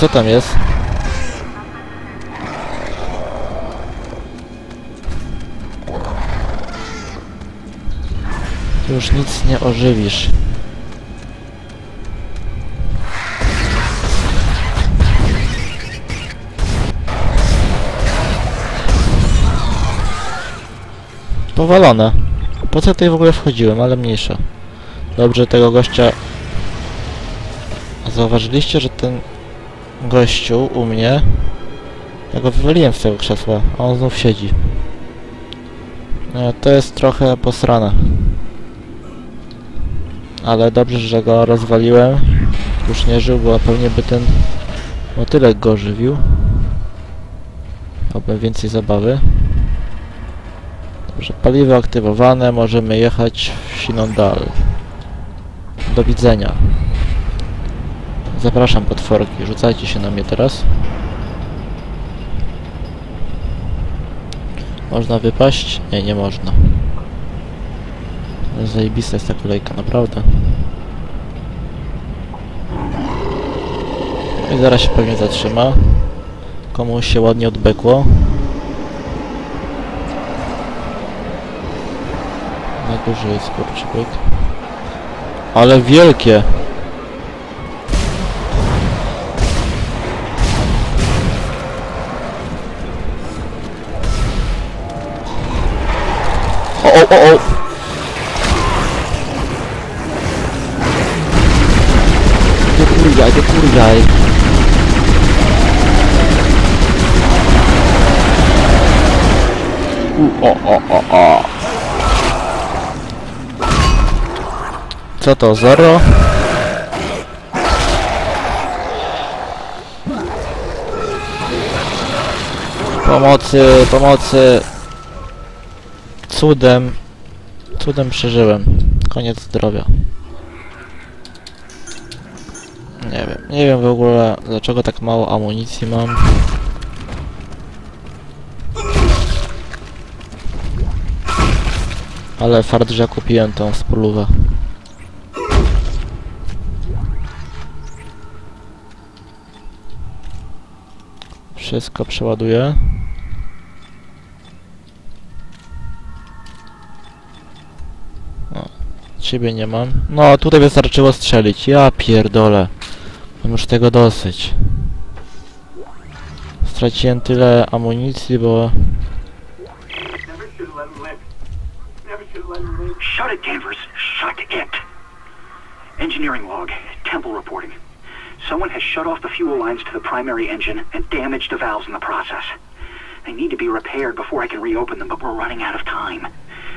Co tam jest? Już nic nie ożywisz. Powalone. Po co tutaj w ogóle wchodziłem, ale mniejsza. Dobrze, tego gościa... Zauważyliście, że ten gościu u mnie... Ja go wywaliłem z tego krzesła, a on znów siedzi. E, To jest trochę posrane. Ale dobrze, że go rozwaliłem. Już nie żył, bo pewnie by ten motylek go żywił. Miałbym więcej zabawy. Dobrze, paliwo aktywowane, możemy jechać w Sinondal. Do widzenia. Zapraszam potworki, rzucajcie się na mnie teraz. Można wypaść? Nie, nie można. Zajebista jest ta kolejka, naprawdę. No I zaraz się pewnie zatrzyma. Komuś się ładnie odbekło. Na górze jest kurczybyk. Ale wielkie! O, o, o, o! Nie kurjaj! U, o, o, o, o! Co to, zero? Pomocy, pomocy! Cudem, cudem przeżyłem. Koniec zdrowia. Nie wiem, nie wiem w ogóle dlaczego tak mało amunicji mam. Ale fart, że kupiłem tą spolówę. Wszystko przeładuję. Ciebie nie mam. No, tutaj wystarczyło strzelić. Ja pierdolę. Mam już tego dosyć. Straciłem tyle amunicji, bo... Shut it, Danvers. Shut it. Engineering log. Temple reporting. Someone has shut off the fuel lines to the primary engine and damaged the valves in the process. They need to be repaired before I can reopen them, but we're running out of time.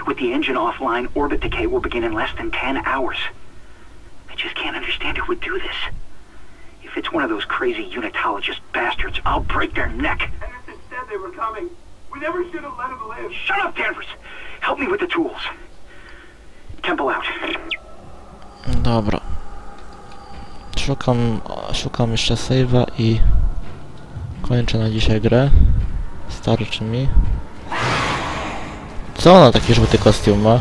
With the engine offline, orbit decay will begin in less than 10 hours. I just can't understand who would do this. If it's one of those crazy unitologist bastards, I'll break their neck. Henderson said they were coming. We never should have let them live. Shut up, Danvers! Help me with the tools. Temple out. Dobra. Szukam... Szukam jeszcze save'a i... Kończę na dzisiaj grę. Starczy mi. Co ona taki żółty kostium ma?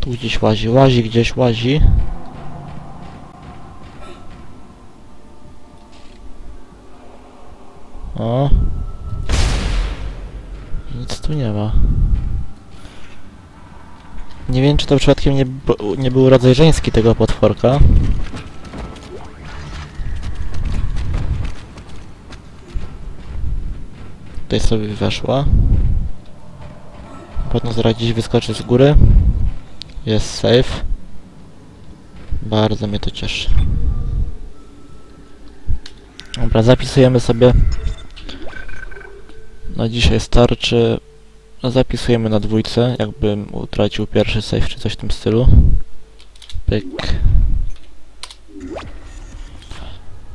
Tu gdzieś łazi, łazi gdzieś, łazi. O. Nic tu nie ma. Nie wiem, czy to przypadkiem nie, nie był rodzaj żeński tego potworka. Tutaj sobie weszła. Pewno zaraz gdzieś wyskoczy z góry. Jest safe. Bardzo mnie to cieszy. Dobra, zapisujemy sobie na dzisiaj starczy. No, Zapisujemy na dwójce, jakbym utracił pierwszy save czy coś w tym stylu. Pyk.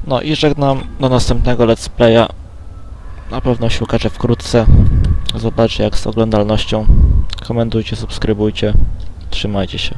No i żegnam do następnego let's playa. Na pewno się ukaże wkrótce. Zobaczcie jak z oglądalnością. Komentujcie, subskrybujcie. Trzymajcie się.